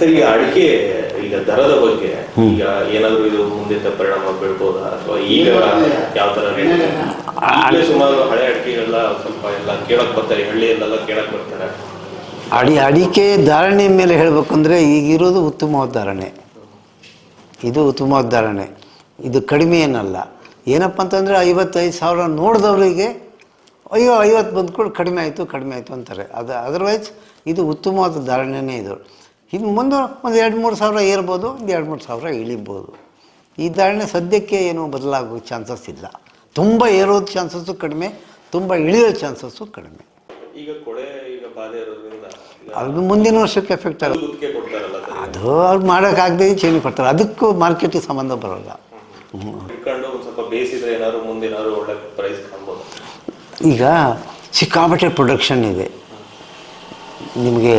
Sir ಈಗ ಅಡಿಕೆ ಈಗ ದರದ ಬಗ್ಗೆ ಈಗ ಏನಾದರೂ ಇದು ಮುಂದೆ ಪರಿಣಾಮ ಬೀಳ್ಬೋದಾ? ಅಥವಾ ಈಗ ಯಾವ ತರ ರೇಟ್ ಸುಮಾರು ಹಳೆ ಅಡಿಕೆಗಳೆಲ್ಲ ಸ್ವಲ್ಪ ಎಲ್ಲ ಕೇಳಕ್ ಬರ್ತಾರೆ ಹಳ್ಳಿಯಲ್ಲೆಲ್ಲ ಕೇಳಕ್ ಬರ್ತಾರೆ. ಅಡಿ ಅಡಿಕೆ ಧಾರಣೆ ಮೇಲೆ ಹೇಳಬೇಕಂದ್ರೆ ಈಗಿರೋದು ಉತ್ತಮವಾದ ಧಾರಣೆ. ಇದು ಉತ್ತಮವಾದ ಧಾರಣೆ. ಇದು ಕಡಿಮೆ ಏನಲ್ಲ. ಏನಪ್ಪ ಅಂತಂದರೆ ಐವತ್ತೈದು ಸಾವಿರ ನೋಡಿದವರಿಗೆ ಅಯ್ಯೋ ಐವತ್ತು ಬಂದ್ಕೊಂಡು ಕಡಿಮೆ ಆಯಿತು ಕಡಿಮೆ ಆಯಿತು ಅಂತಾರೆ. ಅದು ಅದರ್ವೈಸ್ ಇದು ಉತ್ತಮವಾದ ಧಾರಣೆನೇ ಇದು. ಇನ್ನು ಮುಂದೆ ಒಂದು ಎರಡು ಮೂರು ಸಾವಿರ ಏರ್ಬೋದು ಒಂದು ಎರಡು ಮೂರು ಸಾವಿರ ಇಳಿಬೋದು. ಈ ಧಾರಣೆ ಸದ್ಯಕ್ಕೆ ಏನು ಬದಲಾಗೋ ಚಾನ್ಸಸ್ ಇಲ್ಲ. ತುಂಬ ಏರೋದು ಚಾನ್ಸಸ್ಸು ಕಡಿಮೆ ತುಂಬ ಇಳಿಯೋ ಚಾನ್ಸಸ್ಸು ಕಡಿಮೆ. ಈಗ ಕೊಳೆ ಈಗ ಬಾಧೆ ಇರೋದ್ರಿಂದ ಅದು ಮುಂದಿನ ವರ್ಷಕ್ಕೆ ಎಫೆಕ್ಟ್ ಆಗುತ್ತೆ. ಅದು ಅವ್ರು ಮಾಡೋಕ್ಕಾಗದೆ ಚೇಂಜ್ ಕೊಡ್ತಾರೆ. ಅದಕ್ಕೂ ಮಾರ್ಕೆಟಿಗೆ ಸಂಬಂಧ ಬರೋಲ್ಲ. ಹ್ಮ್. ಸ್ವಲ್ಪ ಬೇಯಿಸಿದ್ರೆ ಏನಾದ್ರು ಮುಂದೆ ಏನಾದ್ರು ಒಳ್ಳೆ ಪ್ರೈಸ್ ಕಾಣ್ಬೋದು ಈಗ ಸಿಕ್ಕಾಪಟ್ಟೆ ಪ್ರೊಡಕ್ಷನ್ ಇದೆ. ನಿಮಗೆ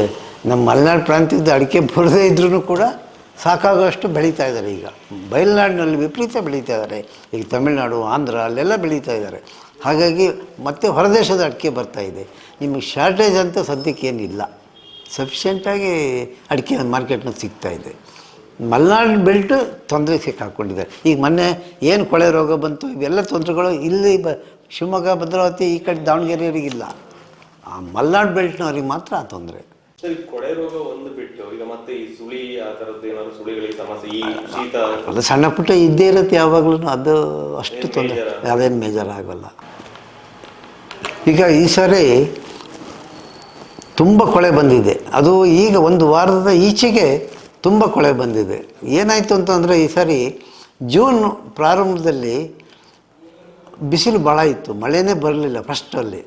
ನಮ್ಮ ಮಲೆನಾಡು ಪ್ರಾಂತ್ಯದ ಅಡಿಕೆ ಬರದೇ ಇದ್ರೂ ಕೂಡ ಸಾಕಾಗುವಷ್ಟು ಬೆಳೀತಾ ಇದ್ದಾರೆ ಈಗ. ಬಯಲುನಾಡಿನಲ್ಲಿ ವಿಪರೀತ ಬೆಳೀತಾ ಇದ್ದಾರೆ. ಈಗ ತಮಿಳುನಾಡು, ಆಂಧ್ರ ಅಲ್ಲೆಲ್ಲ ಬೆಳೀತಾ ಇದ್ದಾರೆ. ಹಾಗಾಗಿ ಮತ್ತೆ ಹೊರದೇಶದ ಅಡಿಕೆ ಬರ್ತಾ ಇದೆ. ನಿಮಗೆ ಶಾರ್ಟೇಜ್ ಅಂತ ಸದ್ಯಕ್ಕೆ ಏನಿಲ್ಲ ಸಫಿಷಿಯೆಂಟಾಗಿ ಅಡಿಕೆ ಮಾರ್ಕೆಟ್ನಲ್ಲಿ ಸಿಗ್ತಾ ಇದೆ. ಮಲೆನಾಡು ಬೆಲ್ಟು ತೊಂದರೆ ಸಿಕ್ಕಾಕೊಂಡಿದ್ದಾರೆ ಈಗ ಮೊನ್ನೆ ಏನು ಕೊಳೆ ರೋಗ ಬಂತು, ಇವೆಲ್ಲ ತೊಂದರೆಗಳು ಇಲ್ಲಿ ಬ, ಶಿವಮೊಗ್ಗ, ಭದ್ರಾವತಿ ಈ ಕಡೆ ದಾವಣಗೆರೆಯವರಿಗಿಲ್ಲ. ಆ ಮಲೆನಾಡು ಬೆಲ್ಟ್ನವ್ರಿಗೆ ಮಾತ್ರ ಆ ತೊಂದರೆ. ಸರ್ ಕೊಳೆ ರೋಗ ಒಂದು ಬಿಟ್ಟು ಈಗ ಮತ್ತೆ ಈ ಸುಳಿ ಆ ತರದ್ದು ಏನಾದ್ರು ಸುಳಿಗಳಿಗೆ ಸಮಸ್ಯೆ ಈ ಶೀತ ಅದು ಸಣ್ಣ ಪುಟ್ಟ ಇದ್ದೇ ಇರುತ್ತೆ ಯಾವಾಗಲೂ ಅದು ಅಷ್ಟು ತೊಂದರೆ. ಅದೇನು ಮೇಜರ್ ಆಗೋಲ್ಲ ಈಗ ಈ ಸಾರಿ ತುಂಬ ಕೊಳೆ ಬಂದಿದೆ. ಅದು ಈಗ ಒಂದು ವಾರದ ಈಚೆಗೆ ತುಂಬ ಕೊಳೆ ಬಂದಿದೆ. ಏನಾಯಿತು ಅಂತಂದರೆ ಈ ಸಾರಿ ಜೂನ್ ಪ್ರಾರಂಭದಲ್ಲಿ ಬಿಸಿಲು ಭಾಳ ಇತ್ತು. ಮಳೆನೇ ಬರಲಿಲ್ಲ ಫಸ್ಟಲ್ಲಿ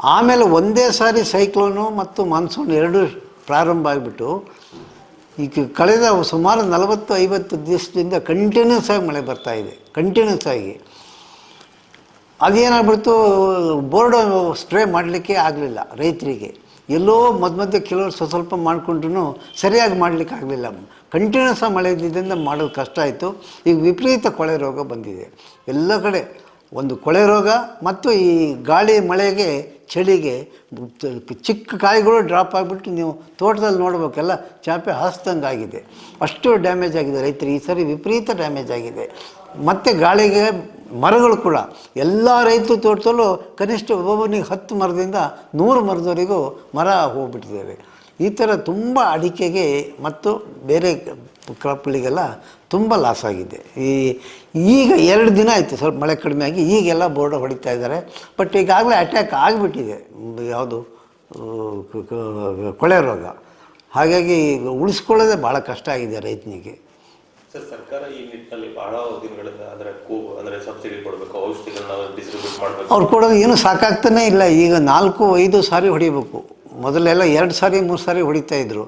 ಆಮೇಲೆ ಒಂದೇ ಸಾರಿ ಸೈಕ್ಲೋನು ಮತ್ತು ಮಾನ್ಸೂನ್ ಎರಡು ಪ್ರಾರಂಭ ಆಗಿಬಿಟ್ಟು, ಈಗ ಕಳೆದ ಸುಮಾರು ನಲವತ್ತು ಐವತ್ತು ದಿವಸದಿಂದ ಕಂಟಿನ್ಯೂಸ್ ಆಗಿ ಮಳೆ ಬರ್ತಾ ಇದೆ ಕಂಟಿನ್ಯೂಸ್ ಆಗಿ. ಅದೇನಾಗ್ಬಿಡ್ತು, ಬೋರ್ಡ್ ಸ್ಪ್ರೇ ಮಾಡಲಿಕ್ಕೆ ಆಗಲಿಲ್ಲ ರೈತರಿಗೆ. ಎಲ್ಲೋ ಮಧ್ಯ ಮಧ್ಯೆ ಕೆಲವರು ಸ್ವಲ್ಪ ಸ್ವಲ್ಪ ಮಾಡಿಕೊಂಡ್ರು ಸರಿಯಾಗಿ ಮಾಡಲಿಕ್ಕೆ ಆಗಲಿಲ್ಲ. ಕಂಟಿನ್ಯೂಸ್ ಆಗಿ ಮಳೆ ಇದ್ದಿದ್ದರಿಂದ ಮಾಡೋದು ಕಷ್ಟ ಆಯಿತು. ಈಗ ವಿಪರೀತ ಕೊಳೆ ರೋಗ ಬಂದಿದೆ. ಎಲ್ಲ ಕಡೆ ಒಂದು ಕೊಳೆ ರೋಗ ಮತ್ತು ಈ ಗಾಳಿ ಮಳೆಗೆ ಚಳಿಗೆ ಚಿಕ್ಕ ಕಾಯಿಗಳು ಡ್ರಾಪ್ ಆಗಿಬಿಟ್ಟು ನೀವು ತೋಟದಲ್ಲಿ ನೋಡಬೇಕಲ್ಲ ಚಾಪೆ ಹಾಸ್ದಂಗೆ ಆಗಿದೆ ಅಷ್ಟು ಡ್ಯಾಮೇಜ್ ಆಗಿದೆ ರೈತರು. ಈ ಸರಿ ವಿಪರೀತ ಡ್ಯಾಮೇಜ್ ಆಗಿದೆ. ಮತ್ತು ಗಾಳಿಗೆ ಮರಗಳು ಕೂಡ. ಎಲ್ಲ ರೈತರು ತೋಟದಲ್ಲೂ ಕನಿಷ್ಠ ಒಬ್ಬೊಬ್ಬನಿಗೆ ಹತ್ತು ಮರದಿಂದ ನೂರು ಮರದವರೆಗೂ ಮರ ಹೋಗ್ಬಿಟ್ಟಿದ್ದೇವೆ. ಈ ಥರ ತುಂಬ ಅಡಿಕೆಗೆ ಮತ್ತು ಬೇರೆ ಕ್ರಾಪ್ಗಳಿಗೆಲ್ಲ ತುಂಬ ಲಾಸ್ ಆಗಿದೆ. ಈ ಈಗ ಎರಡು ದಿನ ಆಯಿತು ಸ್ವಲ್ಪ ಮಳೆ ಕಡಿಮೆ ಆಗಿ ಈಗೆಲ್ಲ ಬೋರ್ಡ್ ಹೊಡಿತಾ ಇದ್ದಾರೆ. ಬಟ್ ಈಗಾಗಲೇ ಅಟ್ಯಾಕ್ ಆಗಿಬಿಟ್ಟಿದೆ. ಯಾವುದು? ಕೊಳೆ ರೋಗ. ಹಾಗಾಗಿ ಈಗ ಉಳಿಸ್ಕೊಳ್ಳೋದೇ ಭಾಳ ಕಷ್ಟ ಆಗಿದೆ ರೈತನಿಗೆ. ಸರ್ ಸರ್ಕಾರ ಈ ನಿಟ್ಟಿನಲ್ಲಿ ಬಹಳ ದಿನಗಳಿಂದ ಅದರ ಕೂ ಅಂದರೆ ಸಬ್ಸಿಡಿ ಕೊಡಬೇಕು ಔಷಧಿಗಳನ್ನ ಡಿಸ್ಟ್ರಿಬ್ಯೂಟ್ ಮಾಡಬೇಕು. ಅವ್ರು ಕೊಡೋದು ಏನು ಸಾಕಾಗ್ತಾನೇ ಇಲ್ಲ. ಈಗ ನಾಲ್ಕು ಐದು ಸಾರಿ ಹೊಡಿಬೇಕು. ಮೊದಲೆಲ್ಲ ಎರಡು ಸಾರಿ ಮೂರು ಸಾರಿ ಹೊಡಿತಾ ಇದ್ರು.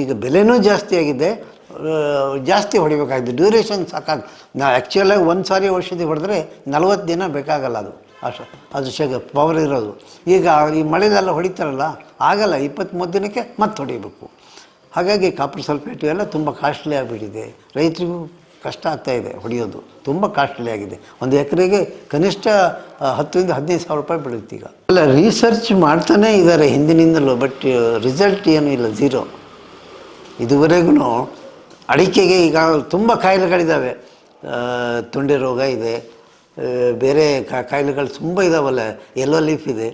ಈಗ ಬೆಲೆನೂ ಜಾಸ್ತಿ ಆಗಿದೆ. ಜಾಸ್ತಿ ಹೊಡಿಬೇಕಾಗಿದೆ. ಡ್ಯೂರೇಷನ್ ಸಾಕಾಗ, ನಾ ಆ್ಯಕ್ಚುಲಾಗಿ ಒಂದು ಸಾರಿ ಔಷಧಿ ಹೊಡೆದ್ರೆ ನಲ್ವತ್ತು ದಿನ ಬೇಕಾಗಲ್ಲ ಅದು. ಅಷ್ಟು, ಅದು ಶಗ ಪವರ್ ಇರೋದು. ಈಗ ಈ ಮಳೆಲೆಲ್ಲ ಹೊಡಿತಾರಲ್ಲ, ಆಗಲ್ಲ. ಇಪ್ಪತ್ತ್ಮೂರು ದಿನಕ್ಕೆ ಮತ್ತೆ ಹೊಡಿಬೇಕು. ಹಾಗಾಗಿ ಕಾಪರ್ ಸಲ್ಫೇಟು ಎಲ್ಲ ತುಂಬ ಕಾಸ್ಟ್ಲಿ ಆಗಿಬಿಟ್ಟಿದೆ. ರೈತರಿಗೂ ಕಷ್ಟ ಆಗ್ತಾ ಇದೆ ಹೊಡೆಯೋದು. ತುಂಬ ಕಾಸ್ಟ್ಲಿ ಆಗಿದೆ. ಒಂದು ಎಕರೆಗೆ ಕನಿಷ್ಠ ಹತ್ತರಿಂದ ಹದಿನೈದು ಸಾವಿರ ರೂಪಾಯಿ ಬೀಳುತ್ತೆ ಈಗ. ಅಲ್ಲ ರಿಸರ್ಚ್ ಮಾಡ್ತಾನೇ ಇದ್ದಾರೆ ಹಿಂದಿನಿಂದಲೂ ಬಟ್ ರಿಸಲ್ಟ್ ಏನೂ ಇಲ್ಲ ಝೀರೋ ಇದುವರೆಗೂ ಅಡಿಕೆಗೆ ಈಗ ತುಂಬ ಕಾಯಿಲೆಗಳಿದ್ದಾವೆ ತುಂಡಿ ರೋಗ ಇದೆ. ಬೇರೆ ಕಾಯಿಲೆಗಳು ತುಂಬ ಇದಾವಲ್ಲ ಎಲ್ಲೋ ಲೀಫ್ ಇದೆ.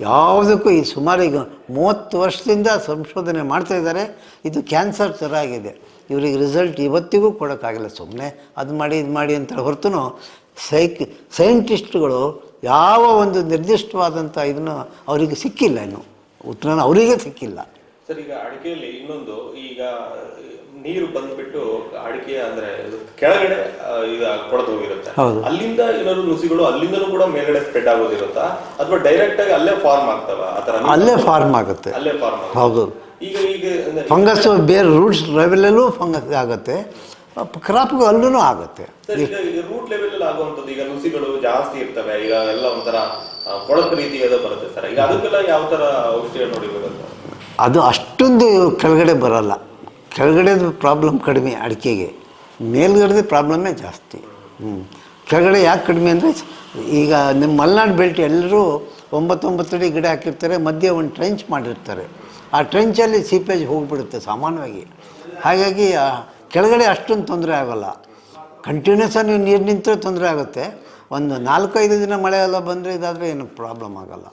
ಯಾವುದಕ್ಕೂ ಈ ಸುಮಾರು ಈಗ ಮೂವತ್ತು ವರ್ಷದಿಂದ ಸಂಶೋಧನೆ ಮಾಡ್ತಾ ಇದ್ದಾರೆ. ಇದು ಕ್ಯಾನ್ಸರ್ ಥರ ಆಗಿದೆ. ಇವ್ರಿಗೆ ರಿಸಲ್ಟ್ ಇವತ್ತಿಗೂ ಕೊಡೋಕ್ಕಾಗಿಲ್ಲ. ಸುಮ್ಮನೆ ಅದು ಮಾಡಿ, ಇದು ಮಾಡಿ ಅಂತ ಹೊರತು ಸೈಕ್ ಸೈಂಟಿಸ್ಟ್ಗಳು ಯಾವ ಒಂದು ನಿರ್ದಿಷ್ಟವಾದಂಥ ಇದನ್ನು ಅವರಿಗೆ ಸಿಕ್ಕಿಲ್ಲ ಇನ್ನು. ಉತ್ತರನ ಅವರಿಗೆ ಸಿಕ್ಕಿಲ್ಲ. ಸರ್ ಈಗ ಅಡಿಕೆಯಲ್ಲಿ ಇನ್ನೊಂದು ಈಗ ನೀರು ಬಂದ್ಬಿಟ್ಟು ಅಡಿಕೆ ಅಂದ್ರೆ ಕೆಳಗಡೆ ಈಗ ಕೊಡದು ಹೋಗಿರುತ್ತೆ. ಅಲ್ಲಿಂದ ಏನಾದ್ರು ನುಸಿಗಳು ಅಲ್ಲಿಂದನೂ ಕೂಡ ಮೇಲ್ಗಡೆ ಸ್ಪ್ರೆಡ್ ಆಗೋದಿರುತ್ತಾ? ಅಥವಾ ಡೈರೆಕ್ಟ್ ಆಗಿ ಅಲ್ಲೇ ಫಾರ್ಮ್ ಆಗ್ತವ? ಆತರ ಅಲ್ಲೇ ಫಾರ್ಮ್ ಆಗುತ್ತೆ. ಅಲ್ಲೇ ಫಾರ್ಮ್ ಹೌದು. ಈಗ ಈಗ ಫಂಗಸ್ ಬೇರೆ ರೂಟ್ಸ್ ಲೆವೆಲಲ್ಲೂ ಫಂಗಸ್ ಆಗುತ್ತೆ. ಕ್ರಾಪ್ಗೂ ಅಲ್ಲೂ ಆಗುತ್ತೆ. ಸರ್ ಈಗ ರೂಟ್ ಲೆವೆಲ್ ಅಲ್ಲಿ ಆಗುವಂತದ್ದು ಈಗ ನುಸಿಗಳು ಜಾಸ್ತಿ ಇರ್ತವೆ ಈಗ ಎಲ್ಲ ಒಂಥರ ಕೊಳಕ ರೀತಿ ರೀತಿಯಾದ ಬರುತ್ತೆ ಸರ್. ಈಗ ಅದಕ್ಕೆಲ್ಲ ಯಾವ ತರ ಔಷಧಿ ನೋಡಿಬೇಕಂತ ಅದು ಅಷ್ಟೊಂದು ಕೆಳಗಡೆ ಬರಲ್ಲ. ಕೆಳಗಡೆದು ಪ್ರಾಬ್ಲಮ್ ಕಡಿಮೆ ಅಡಿಕೆಗೆ. ಮೇಲ್ಗಡೆದು ಪ್ರಾಬ್ಲಮ್ಮೇ ಜಾಸ್ತಿ. ಹ್ಞೂ ಕೆಳಗಡೆ ಯಾಕೆ ಕಡಿಮೆ ಅಂದರೆ ಈಗ ನಿಮ್ಮ ಮಲೆನಾಡು ಬೆಲ್ಟ್ ಎಲ್ಲರೂ ಒಂಬತ್ತೊಂಬತ್ತು ಅಡಿ ಗಿಡ ಹಾಕಿರ್ತಾರೆ, ಮಧ್ಯೆ ಒಂದು ಟ್ರೆಂಚ್ ಮಾಡಿರ್ತಾರೆ. ಆ ಟ್ರೆಂಚಲ್ಲಿ ಸೀಪೇಜ್ ಹೋಗಿಬಿಡುತ್ತೆ ಸಾಮಾನ್ಯವಾಗಿ. ಹಾಗಾಗಿ ಕೆಳಗಡೆ ಅಷ್ಟೊಂದು ತೊಂದರೆ ಆಗೋಲ್ಲ. ಕಂಟಿನ್ಯೂಸ್ ನೀವು ನೀರು ನಿಂತರೆ ತೊಂದರೆ ಆಗುತ್ತೆ. ಒಂದು ನಾಲ್ಕೈದು ದಿನ ಮಳೆ ಎಲ್ಲ ಬಂದರೆ ಇದಾದರೆ ಏನು ಪ್ರಾಬ್ಲಮ್ ಆಗೋಲ್ಲ.